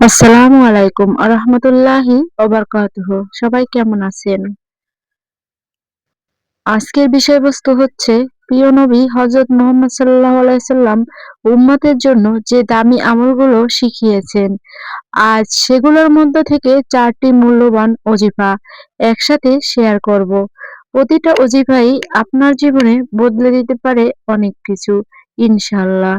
আসসালামু আলাইকুম আরহামতুল্লাহি ওবারকাতুহ সবাই কেমন আছেন? আজকের বিষয়বস্তু হচ্ছে, প্রিয় নবী হজরত মোহাম্মদ সাল্লাহ আলাইসাল্লাম উম্মতের জন্য যে দামি আমলগুলো শিখিয়েছেন। আজ সেগুলোর মধ্য থেকে চারটি মূল্যবান অজিফা একসাথে শেয়ার করব। প্রতিটা অজিফাই আপনার জীবনে বদলে দিতে পারে অনেক কিছু ইনশাল্লাহ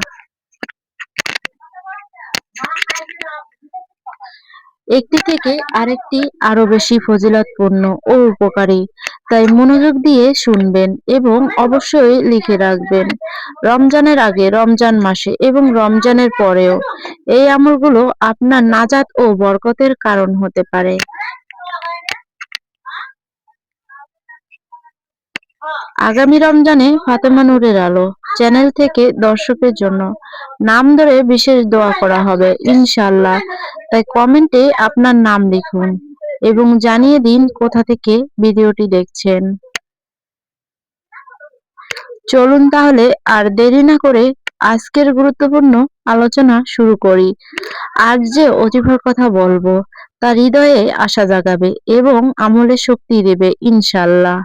একটি থেকে আরেকটি আরও বেশি ফজিলতপূর্ণ ও উপকারী। তাই মনোযোগ দিয়ে শুনবেন এবং অবশ্যই লিখে রাখবেন। রমজানের আগে, রমজান মাসে এবং রমজানের পরেও এই আমলগুলো আপনার নাজাত ও বরকতের কারণ হতে পারে। আগামী রমজানে ফাতেমা নূরের আলো। চ্যানেল থেকে দর্শকের জন্য। নাম ধরে বিশেষ দোয়া করা হবে ইনশাল্লাহ তাই কমেন্টে আপনার নাম লিখুন এবং জানিয়ে দিন কোথা থেকে ভিডিওটি দেখছেন। চলুন তাহলে আর দেরি না করে আজকের গুরুত্বপূর্ণ আলোচনা শুরু করি। আজ যে অজিফার কথা বলব, তা হৃদয়ে আশা জাগাবে এবং আমলে শক্তি দেবে ইনশাল্লাহ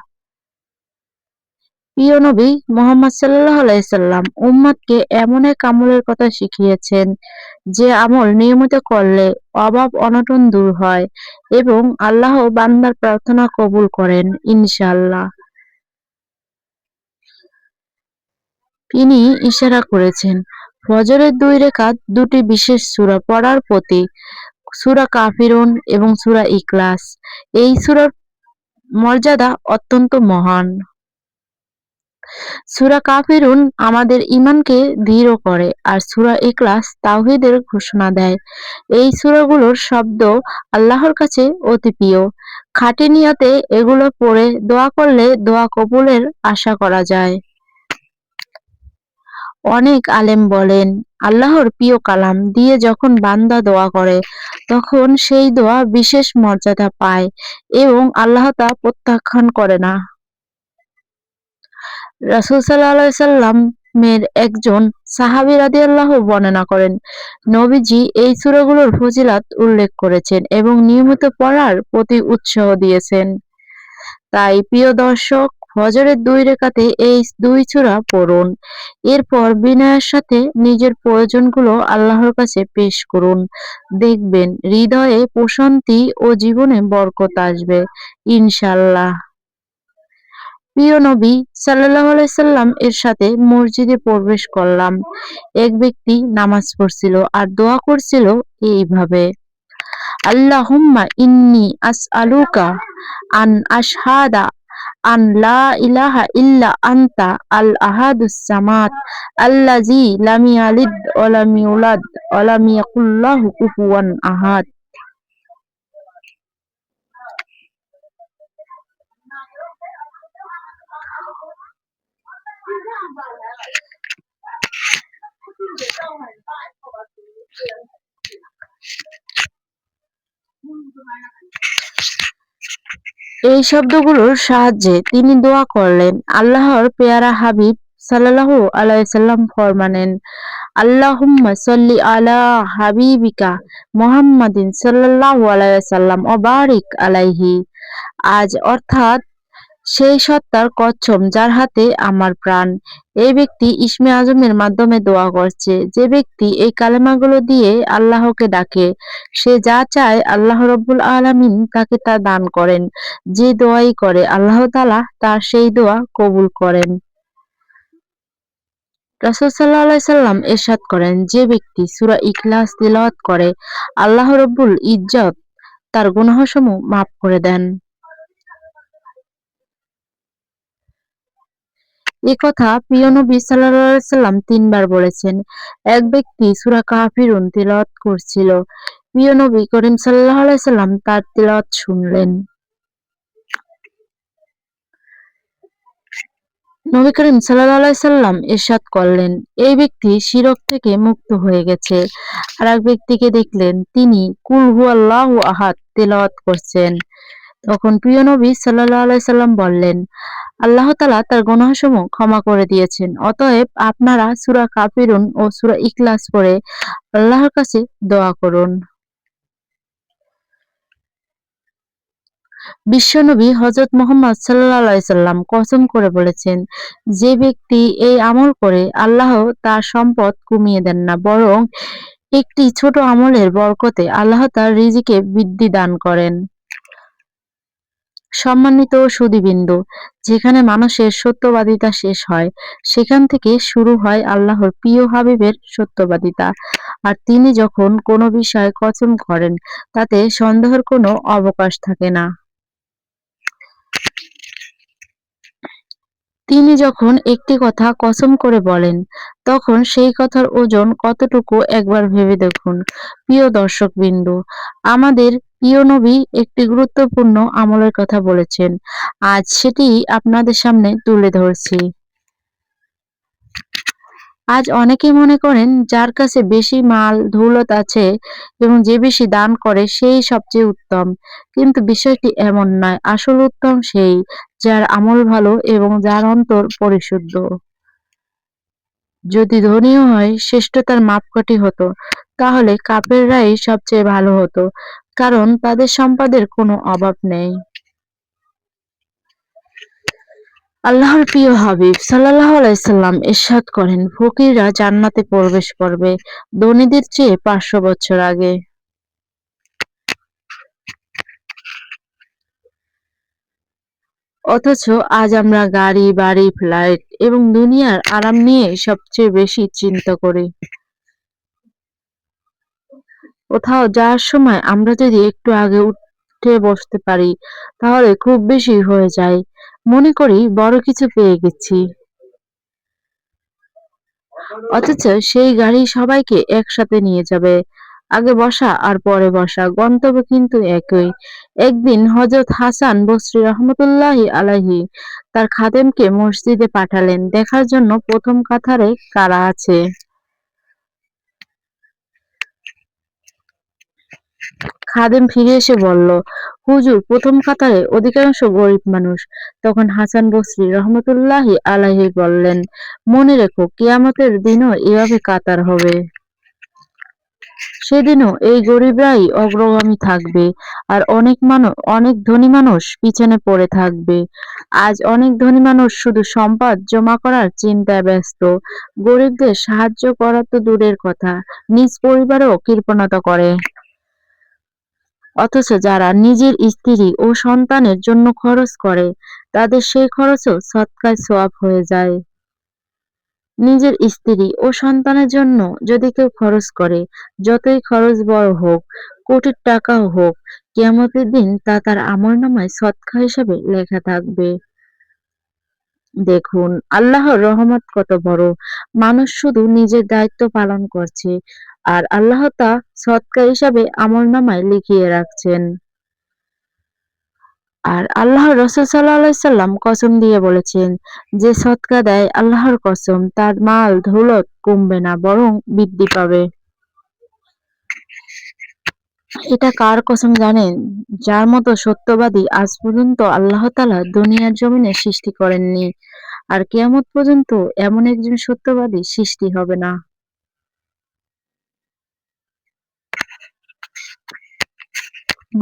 প্রিয় নবী মোহাম্মদ সাল্লাহ আলাইসাল্লাম উম্মাদকে এমন এক আমলের কথা শিখিয়েছেন যে আমল নিয়মিত করলে অভাব অনটন দূর হয় এবং আল্লাহ বান্দার প্রার্থনা কবুল করেন ইনশাল্লাহ তিনি ইশারা করেছেন, ফজরের দুই রেখাত দুটি বিশেষ সূরা পড়ার প্রতি সূরা কাফিরুন এবং সূরা ইকলাস এই সূরার মর্যাদা অত্যন্ত মহান। সূরা কাফিরুন আমাদের ঈমানকে দৃঢ় করে, আর সূরা ইখলাস তাওহীদের ঘোষণা দেয়। এই সূরাগুলোর শব্দ আল্লাহর কাছে অতি প্রিয়। খাঁটি নিয়তে এগুলো পড়ে দোয়া করলে দোয়া কবুলের আশা করা যায়। অনেক আলেম বলেন, আল্লাহর প্রিয় কালাম দিয়ে যখন বান্দা দোয়া করে, তখন সেই দোয়া বিশেষ মর্যাদা পায় এবং আল্লাহ তা প্রত্যাখ্যান করে না। রাসুল সাল্লাহ সাল্লামের একজন সাহাবি রাদি আল্লাহ বর্ণনা করেন, নবীজি এই সুরাগুলোর ফজিলাত উল্লেখ করেছেন এবং নিয়মিত পড়ার প্রতি উৎসাহ দিয়েছেন। তাই প্রিয় দর্শক ফজরের দুই রেখাতে এই দুই চূড়া পড়ুন। এরপর বিনয়ের সাথে নিজের প্রয়োজনগুলো আল্লাহর কাছে পেশ করুন। দেখবেন হৃদয়ে প্রশান্তি ও জীবনে বরকত আসবে ইনশাল্লাহ প্রিয় নবী সাল্লাহ সাল্লাম এর সাথে মসজিদে প্রবেশ করলাম। এক ব্যক্তি নামাজ পড়ছিল আর দোয়া করছিল এইভাবে, আল্লাহুম্মা ইন্নি আস আলুকা আন আশহাদা আন লা ইলাহা ইল্লা আনতা আল আহাদুস সামাদ আল্লাজি লাম ইয়ালিদ ওয়া লাম ইউলাদ ওয়া লাম কুফুয়ান আহাদ। এই শব্দগুলোর সাহায্যে তিনি দোয়া করলেন। আল্লাহর পেয়ারা হাবিব সাল্লাল্লাহু আলাইসাল্লাম ফরমানেন, আল্লাহুম্মা সল্লি আলা হাবিবিকা মুহাম্মাদিন সাল্লাল্লাহু আলাইসাল্লাম ও বারিক আলাইহি। আজ অর্থাৎ সেই সত্তার কচ্ছম যার হাতে আমার প্রাণ। এই ব্যক্তি ইসমে আজমের মাধ্যমে দোয়া করছে। যে ব্যক্তি এই কালেমাগুলো দিয়ে আল্লাহকে ডাকে, সে যা চায় আল্লাহ রব্বুল আলমিন তাকে তা দান করেন। যে দোয়াই করে, আল্লাহ তালা তার সেই দোয়া কবুল করেন। রাসুল সাল্লাহ সাল্লাম এরশাদ করেন, যে ব্যক্তি সুরা ইখলাস তিলাওয়াত করে, আল্লাহ রব্বুল ইজ্জত তার গুনাহসমূহ মাফ করে দেন। এ কথা প্রিয় নবী সাল্লাম তিনবার বলেছেন। এক ব্যক্তি সুরা কাফিরুন তিলাওয়াত করছিল। প্রিয় নবী করিম সাল্লাহ সাল্লাম তার তিলাওয়াত শুনলেন। নবী করিম সাল্লাহ সাল্লাম এরশাদ করলেন, এই ব্যক্তি শিরক থেকে মুক্ত হয়ে গেছে। আর এক ব্যক্তিকে দেখলেন, তিনি কুল হু আল্লাহ আহাদ তেলাওয়াত করছেন। তখন প্রিয় নবী সাল্লাহ সাল্লাম বললেন আল্লাহ তালা তার গুনাহসমূহ ক্ষমা করে দিয়েছেন। অতএব আপনারা সুরা কাপিরুন ও সুরা ইকলাস করে আল্লাহর কাছে দোয়া করুন। বিশ্বনবী হজরত মোহাম্মদ সাল্লাম কসম করে বলেছেন, যে ব্যক্তি এই আমল করে, আল্লাহ তার সম্পদ কমিয়ে দেন না, বরং একটি ছোট আমলের বরকতে আল্লাহ তার রিজিকে বৃদ্ধি দান করেন। সম্মানিত সুদীবৃন্দ, যেখানে মানুষের সত্যবাদিতা শেষ হয়, সেখান থেকে শুরু হয় আল্লাহর প্রিয় হাবিবের সত্যবাদিতা। আর তিনি যখন কোনো বিষয়ে কসম করেন, তাতে সন্দেহের কোনো অবকাশ থাকে না। তিনি যখন একটি কথা কসম করে বলেন, তখন সেই কথার ওজন কতটুকু একবার ভেবে দেখুন। প্রিয় দর্শকবৃন্দ, আমাদের প্রিয় নবী একটি গুরুত্বপূর্ণ আমলের কথা বলেছেন। আজ সেটি আপনাদের সামনে তুলে ধরছি। আজ অনেকে মনে করেন, যার কাছে বেশি মাল ধৌলত আছে এবং যে বেশি দান করে, সেই সবচেয়ে উত্তম। কিন্তু বিষয়টি এমন নয়, আসল উত্তম সেই যার আমল ভালো এবং যার অন্তর পরিশুদ্ধ। যদি ধনীও হয় শ্রেষ্ঠতার মাপকাঠি হতো, তাহলে কাপেররাই সবচেয়ে ভালো হতো, কারণ তাদের সম্পদের কোনো অভাব নেই। আল্লাহর প্রিয় হাবিব সাল্লাহ আলাইসাল্লাম ইরশাদ করেন, ফকিররা জান্নাতে প্রবেশ করবে ধনীদের চেয়ে পাঁচশো বছর আগে। অথচ আজ আমরা গাড়ি, বাড়ি, ফ্লাইট এবং দুনিয়ার আরাম নিয়ে সবচেয়ে বেশি চিন্তা করি। কোথাও যাওয়ার সময় আমরা যদি একটু আগে উঠে বসতে পারি, তাহলে খুব বেশি হয়ে যায়। মনে করি বড় কিছু পেয়ে গেছি। অথচ সেই গাড়ি সবাইকে একসাথে নিয়ে যাবে। আগে বসা আর পরে বসা। গন্তব্য কিন্তু একই। একদিন হজরত হাসান বসরি রহমতুল্লাহ আলাহি তার খাদেমকে মসজিদে পাঠালেন। দেখার জন্য প্রথম কাতারে কারা আছে? খাদেম ফিরে এসে বলল, হুজুর, প্রথম কাতারে অধিকাংশ গরিব মানুষ। তখন হাসান বসরি রহমতুল্লাহি আলাহি বললেন, মনে রেখো, কিয়ামতের দিনও এভাবে কাতার হবে। সেদিনও এই গরিবরাই অগ্রগামী থাকবে আর অনেক মানুষ অনেক ধনী মানুষ পিছনে পড়ে থাকবে। আজ অনেক ধনী মানুষ শুধু সম্পদ জমা করার চিন্তায় ব্যস্ত। গরিবদের সাহায্য করা তো দূরের কথা, নিজ পরিবারেও কৃপণতা করে। অথচ যারা নিজের স্ত্রী ও সন্তানের জন্য খরচ করে, তাদের সেই খরচও সৎকায় সোয়াব হয়ে যায়। নিজের স্ত্রী ও সন্তানের জন্য যদি কেউ খরচ করে, যতই খরচ বড় হোক কোটির টাকাও হোক, কিয়ামতের দিন তা তার আমলনামায় সৎকা হিসাবে লেখা থাকবে। দেখুন, আল্লাহর রহমত কত বড়। মানুষ শুধু নিজের দায়িত্ব পালন করছে, আর আল্লাহ তা সৎকা হিসাবে আমলনামায় লিখিয়ে রাখছেন। আর আল্লাহ রসুল সাল্লাহ সাল্লাম কসম দিয়ে বলেছেন, যে সৎকা দেয় আল্লাহর কসম, তার মাল ধৌলত কমবে না, বরং বৃদ্ধি পাবে। এটা কার কসম জানেন? যার মতো সত্যবাদী আজ পর্যন্ত আল্লাহ তালা দুনিয়ার জমিনে সৃষ্টি করেননি, আর কেয়ামত পর্যন্ত এমন একজন সত্যবাদী সৃষ্টি হবে না।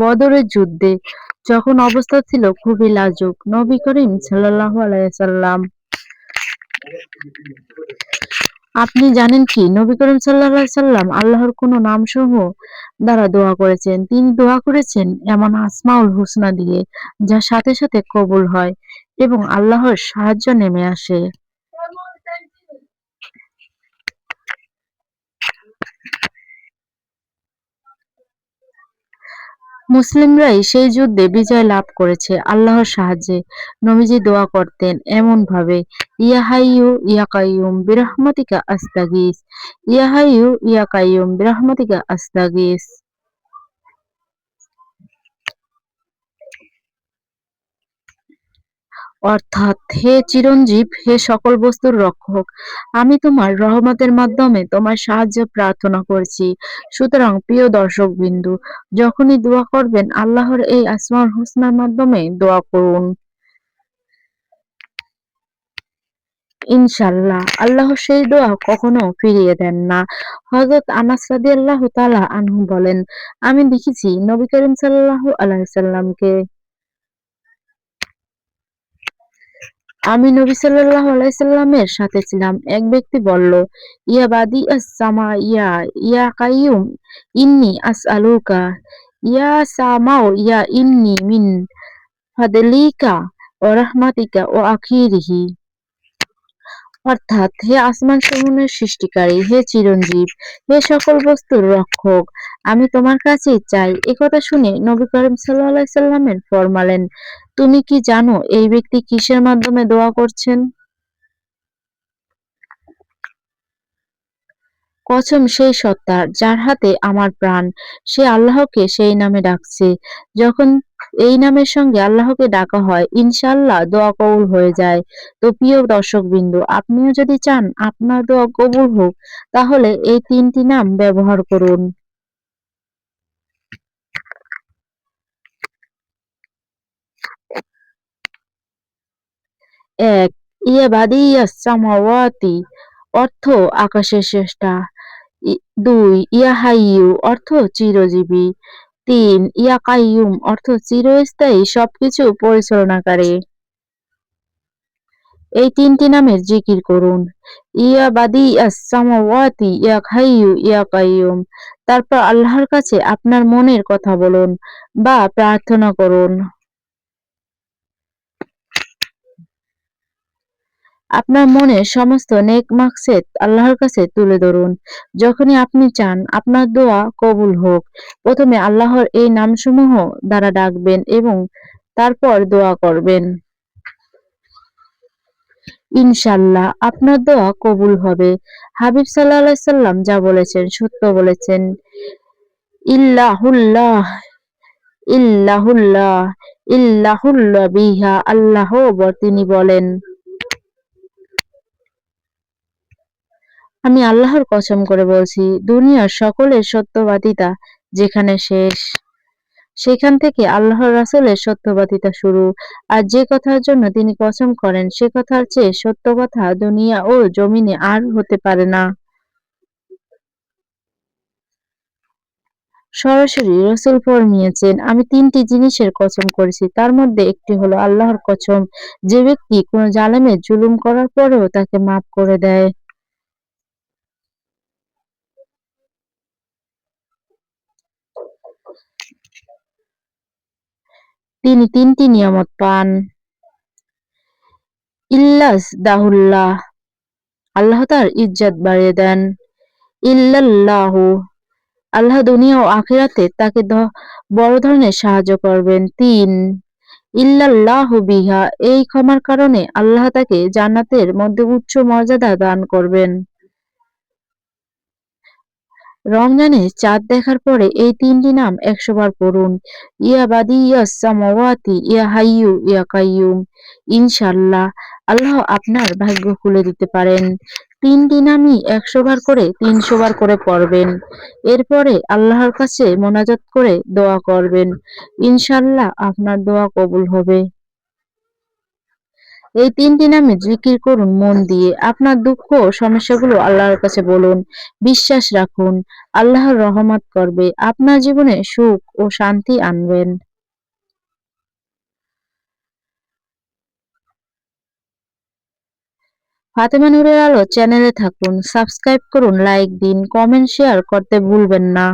বদরের যুদ্ধে যখন অবস্থা ছিল খুবই লাজুক। নবী করিম সাল্লাল্লাহু আলাইসাল্লাম আপনি জানেন কি? নবী করিম সাল্লাম আল্লাহর কোনো নামসমূহ দ্বারা দোয়া করেছেন। তিনি দোয়া করেছেন এমন আসমাউল হুসনা দিয়ে যা সাথে সাথে কবুল হয় এবং আল্লাহর সাহায্য নেমে আসে। মুসলিমরাই সেই যুদ্ধে বিজয় লাভ করেছে আল্লাহর সাহায্যে। নবীজি দোয়া করতেন এমন ভাবে ইয়াহাইউ ইয়াকাইয়ুম বিরহমতিকা আস্তাগিস ইয়াহাইউ ইয়াকাইয়ুম বিরহমতিকা আস্তাগিস। অর্থাৎ, হে চিরঞ্জীব, হে সকল বস্তুর রক্ষক, আমি তোমার রহমতের মাধ্যমে তোমার সাহায্য প্রার্থনা করছি। সুতরাং, প্রিয় দর্শক বিন্দু যখনই দোয়া করবেন, আল্লাহর এই আসমার হুসনার মাধ্যমে দোয়া করুন। ইনশাল্লাহ আল্লাহ সেই দোয়া কখনো ফিরিয়ে দেন না। হজরত আনাস আল্লাহ তালা আনহু বলেন, আমি দেখেছি নবী করিম সাল্লাহ আলাইসাল্লামকে আমি নবী সাল্লাল্লাহু আলাইহি সাল্লামের সাথে ছিলাম। এক ব্যক্তি বলল, ইয়া বাদি আস-সামা, ইয়া ইয়া কাইয়ুম, ইন্নী আসআলুকা, ইয়া সামাও ইয়া ইন্নী মিন ফাদলিকা ও রাহমাতিকা ও আখিরিহি। অর্থাৎ হে আসমান সমূহের সৃষ্টিকারী, হে চিরঞ্জীব, হে সকল বস্তুর রক্ষক, আমি তোমার কাছেই চাই। একথা শুনে নবী করিম সাল্লাহ সাল্লামের ফরমালেন তুমি কি জানো এই ব্যক্তি কিসের মাধ্যমে দোয়া করছেন? কসম সেই সত্তার যার হাতে আমার প্রাণ, সে আল্লাহকে সেই নামে ডাকছে। যখন এই নামের সঙ্গে আল্লাহকে ডাকা হয় ইনশাল্লাহ দোয়া কবুল হয়ে যায়। তো প্রিয় দর্শক বিন্দু আপনিও যদি চান আপনার দোয়া কবুল হোক, তাহলে এই তিনটি নাম ব্যবহার করুন। এক ইয়া সামাওয়াতি, অর্থ আকাশের শ্রেষ্ঠা দুই ইয়া হাইয়ু অর্থ চিরজীবী। তিন ইয়া কাইয়ুম অর্থ চিরস্থায়ী, সবকিছু পরিচালনাকারী। এই তিনটি নামের জিকির করুন। ইয়া বাদি সামাওয়াতি ইয়া হাইয়ু ইয়া কাইয়ুম তারপর আল্লাহর কাছে আপনার মনের কথা বলুন বা প্রার্থনা করুন। আপনার মনের সমস্ত নেক মাকসেদ আল্লাহর কাছে তুলে ধরুন। যখনই আপনি চান, আপনার দোয়া কবুল হোক। প্রথমে আল্লাহর এই নামসমূহ দ্বারা ডাকবেন এবং তারপর দোয়া করবেন। ইনশাল্লাহ আপনার দোয়া কবুল হবে। হাবিব সাল্লাহ সাল্লাম যা বলেছেন, সত্য বলেছেন। ইল্লাহুল্লাহ ইল্লাহুল্লাহ ইল্লাহুল্লাহ বিহা, আল্লাহ তিনি বলেন। আমি আল্লাহর কসম করে বলছি, দুনিয়ার সকলের সত্যবাদিতা যেখানে শেষ। সেখান থেকে আল্লাহর রাসুলের সত্যবাদিতা শুরু। আর যে কথার জন্য তিনি কসম করেন, সে কথার চেয়ে সত্য কথা দুনিয়া ও জমিনে আর হতে পারে না। সরাসরি রসুল নিয়েছেন আমি তিনটি জিনিসের কসম করেছি। তার মধ্যে একটি হলো আল্লাহর কসম। যে ব্যক্তি কোনো জালেমের জুলুম করার পরেও তাকে মাফ করে দেয়। তিনি তিনটি নিয়ামত পান। ইল্লাস দাহুল্লাহ, আল্লাহ তার ইজ্জত বাড়িয়ে দেন। ইল্লাল্লাহু, আল্লাহ দুনিয়া ও আখিরাতে তাকে বড় ধরনের সাহায্য করবেন। তিন, ইল্লাল্লাহু বিহা, এই ক্ষমার কারণে আল্লাহ তাকে জান্নাতের মধ্যে উচ্চ মর্যাদা দান করবেন। রমজানে চাঁদ দেখার পরে এই তিনটি নাম একশো বার পড়ুন। ইয়া বাদি, ইয়া ইয়া হাইয়ু, ইয়া কাইয়ুম। ইনশাল্লাহ আল্লাহ আপনার ভাগ্য খুলে দিতে পারেন। তিনটি নামই একশো বার করে তিনশো বার করে পড়বেন। এরপরে আল্লাহর কাছে মোনাজাত করে দোয়া করবেন। ইনশাল্লাহ আপনার দোয়া কবুল হবে। এই তিনটি নামে জিকির করুন, মন দিয়ে। আপনার দুঃখ ও সমস্যাগুলো আল্লাহর কাছে বলুন, বিশ্বাস রাখুন, আল্লাহর রহমত করবে, আপনার জীবনে সুখ ও শান্তি আনবেন। ফাতেমা নুরের আলো চ্যানেলে থাকুন, সাবস্ক্রাইব করুন, লাইক দিন, কমেন্ট, শেয়ার করতে ভুলবেন না।